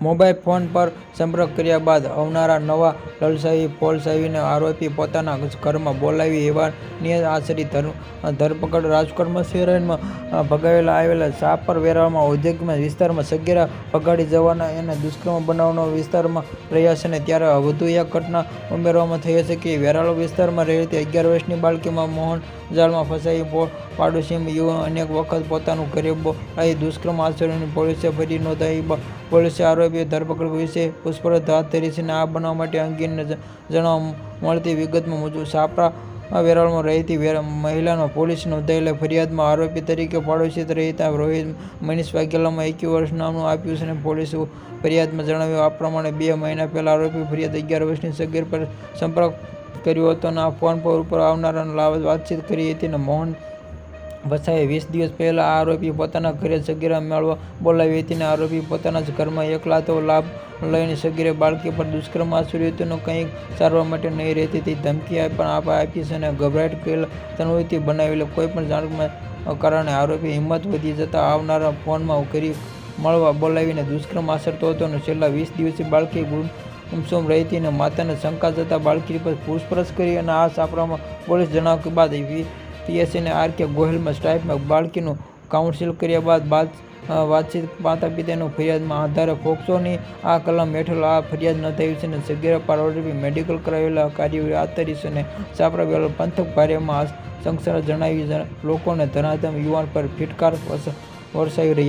mobile phone પર સંપર્ક કર્યા બાદ આવનારા નવા લલચાવી ફોલસાવીને આરોપી પોતાના ઘરમાં બોલાવી એવાની આશરી ધરપકડ રાજકોટમાં શહેરમાં ભગાવેલા આવેલા સાપર વેરામાં ઔદ્યોગિક વિસ્તારમાં સગીરા ભગાડી જવાના અને દુષ્કર્મ બનાવવાનો વિસ્તારમાં રહ્યા છે અને ત્યારે વધુ એક ઘટના ઉમેરવામાં થઈ છે કે વેરાળો વિસ્તારમાં રહેતી અગિયાર વર્ષની બાળકીમાં મોહન જાળમાં ફસાઈ પાડોશીમાં યુવાન અનેક વખત પોતાનું ઘરે દુષ્કર્મ આચરવાની પોલીસે ફરી નોંધાવી પોલીસે આરોપીની ધરપકડ વિશે પૂછપરછ હાથ ધરી છે આ બનાવ માટે અંગેની જણાવવા મળતી વિગતમાં મુજબ, સાપરા વેરાવળમાં રહેતી મહિલાનો પોલીસ નોંધાયેલા ફરિયાદમાં આરોપી તરીકે પાડોશી રહેતા રોહિત મનીષ વાઘેલામાં એકવી વર્ષ નામ આપ્યું છે અને પોલીસે ફરિયાદમાં જણાવ્યું, આ પ્રમાણે બે મહિના પહેલા આરોપી ફરિયાદ અગિયાર વર્ષની સગીર પર સંપર્ક કર્યો હતો અને ફોન ઉપર આવનારા વાતચીત કરી હતી અને મોહન વસાવે વીસ દિવસ પહેલા આ આરોપી પોતાના ઘરે સગીરા મેળવા બોલાવી હતી અને આરોપી પોતાના જ ઘરમાં એકલા તો લાભ લઈને સગીરે બાળકી પર દુષ્કર્મ આચર્યું હતું કંઈક સારવાર માટે નહીં રહેતી તે ધમકી પણ આપી છે અને ગભરાટ ગયેલા તનવીથી બનાવેલી કોઈપણ જાણના કારણે આરોપી હિંમત વધી જતા આવનારા ફોનમાં કરી મળવા બોલાવીને દુષ્કર્મ આચરતો હતો અને છેલ્લા વીસ દિવસથી બાળકી ગુમસુમ રહેતી અને માતાને શંકા જતા બાળકી પર પૂછપરછ કરી અને આ સાપરામાં પોલીસ જણાવ્યા બાદ પીએસઆઈને આર કે ગોહિલમાં સ્ટાઇફમાં બાળકીનું કાઉન્સિલ કર્યા બાદ બાદ વાતચીત માતા પિતાની ફરિયાદમાં આધારે ફોક્સોની આ કલમ હેઠળ આ ફરિયાદ નોંધાવી છે અને સગીરા પર આરોપી મેડિકલ કરાવેલા કાર્યવાહી હાથ ધરી છે અને વેરાવળ પંથક ભારેમાં સંક્ષર જણાવી લોકોને ધરાધમ યુવાન પર ફિટકાર વરસાવી રહ્યા